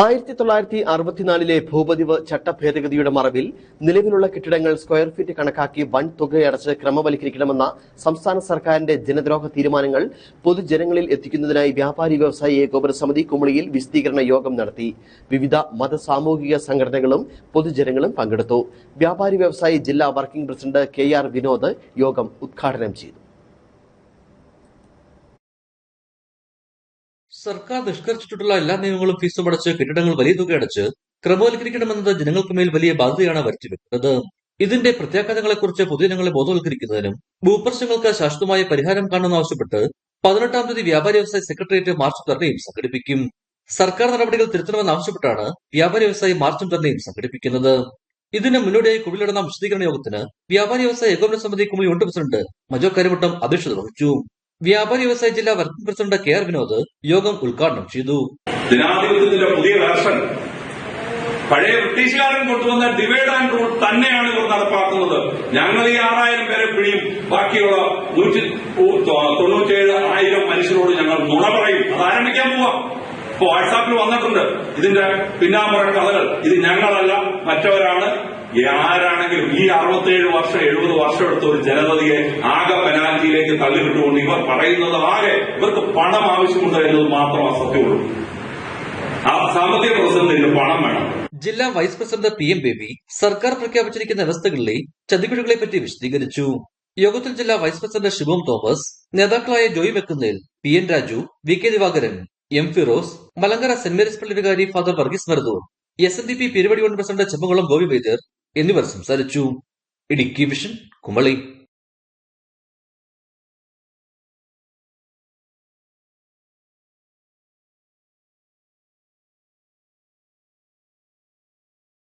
ആയിരത്തി തൊള്ളായിരത്തി അറുപത്തിനാലിലെ ഭൂപതിവ് ചട്ടഭേദഗതിയുടെ മറവിൽ നിലവിലുള്ള കെട്ടിടങ്ങൾ സ്ക്വയർ ഫീറ്റ് കണക്കാക്കി വൻ തുകയടച്ച് ക്രമവൽക്കരിക്കണമെന്ന സംസ്ഥാന സർക്കാരിന്റെ ജനദ്രോഹ തീരുമാനങ്ങൾ പൊതുജനങ്ങളിൽ എത്തിക്കുന്നതിനായി വ്യാപാരി വ്യവസായി ഏകോപന സമിതി കുമളിയിൽ വിശദീകരണ യോഗം നടത്തി. വിവിധ മത സാമൂഹിക സംഘടനകളും പൊതുജനങ്ങളും പങ്കെടുത്തു. വ്യാപാരി വ്യവസായി ജില്ലാ working president K R Vinod യോഗം ഉദ്ഘാടനം ചെയ്തു. സർക്കാർ നിഷ്കരിച്ചിട്ടുള്ള എല്ലാ നിയമങ്ങളും ഫീസും അടച്ച് കെട്ടിടങ്ങൾ വലിയ തുക അടച്ച് ക്രമവൽക്കരിക്കണമെന്നത് ജനങ്ങൾക്ക് മേൽ വലിയ ബാധ്യതയാണ് വരുത്തിവെക്കുന്നത്. ഇതിന്റെ പ്രത്യാഘാതങ്ങളെക്കുറിച്ച് പൊതുജനങ്ങളെ ബോധവൽക്കരിക്കുന്നതിനും ഭൂപ്രശ്നങ്ങൾക്ക് ശാശ്വതമായ പരിഹാരം കാണണമെന്നാവശ്യപ്പെട്ട് പതിനെട്ടാം തീയതി വ്യാപാരി വ്യവസായ സെക്രട്ടേറിയറ്റ് മാർച്ച് ധർണയും സംഘടിപ്പിക്കും. സർക്കാർ നടപടികൾ തിരുത്തണമെന്ന് ആവശ്യപ്പെട്ടാണ് വ്യാപാരി വ്യവസായി മാർച്ചും ധർണയും സംഘടിപ്പിക്കുന്നത്. ഇതിന് മുന്നോടിയായി കുമിളി വിശദീകരണ യോഗത്തിന് വ്യാപാരി വ്യവസായ ഏകോപന സമിതി കുമിളി ഉണ്ട് പ്രസിഡന്റ് മജോ കരിമുട്ടം അധ്യക്ഷത വഹിച്ചു. വ്യാപാരി വ്യവസായ ജില്ലാ working president K R Vinod യോഗം ഉദ്ഘാടനം ചെയ്തു. ജനാധിപത്യത്തിന്റെ പുതിയ വേർഷൻ പഴയ ബ്രിട്ടീഷുകാരൻ കൊണ്ടുവന്ന ഡിവൈഡ് ആൻഡ് റൂൾ തന്നെയാണ് ഇവർ നടപ്പാക്കുന്നത്. ഞങ്ങൾ ഈ ആറായിരം പേരെ പിഴിയും ബാക്കിയുള്ള നൂറ്റി തൊണ്ണൂറ്റിയേഴ് ആയിരം മനുഷ്യരോട് ഞങ്ങൾ നുണ പറയും. അത് ആരംഭിക്കാൻ ഇപ്പൊ വാട്സാപ്പിൽ വന്നിട്ടുണ്ട്. ഇതിന്റെ പിന്നാമ്പുറ കഥകൾ. ഇത് ഞങ്ങളല്ല മറ്റവരാണ്. ആരാണെങ്കിലും ഈ അറുപത്തേഴ് വർഷം എഴുപത് വർഷം എടുത്ത ഒരു ജനതയെ ആകെ പെനാൽറ്റിയിലേക്ക് തള്ളിവിട്ടുകൊണ്ട് ഇവർ പറയുന്നത് ആകെ ഇവർക്ക് പണം ആവശ്യമുണ്ട് എന്നത് മാത്രം അസത്യമുള്ളൂ ആ പണം വേണം. ജില്ലാ vice president P M Baby സർക്കാർ പ്രഖ്യാപിച്ചിരിക്കുന്ന വ്യവസ്ഥകളിലെ ചതിക്കുഴികളെ പറ്റി വിശദീകരിച്ചു. യോഗത്തിൽ ജില്ലാ വൈസ് പ്രസിഡന്റ് ശിവം തോമസ് നേതാക്കളായ Joy Vekkunnel P N Raju V K Divakaran M Firoz Malankara saint Mary's പള്ളി വികാരി Father Varghese Maruthur S N D P Peruvadi one president Chembakulam Govi വൈദ്യർ എന്നിവർ സംസാരിച്ചു. ഇടുക്കി വിഷൻ കുമളി.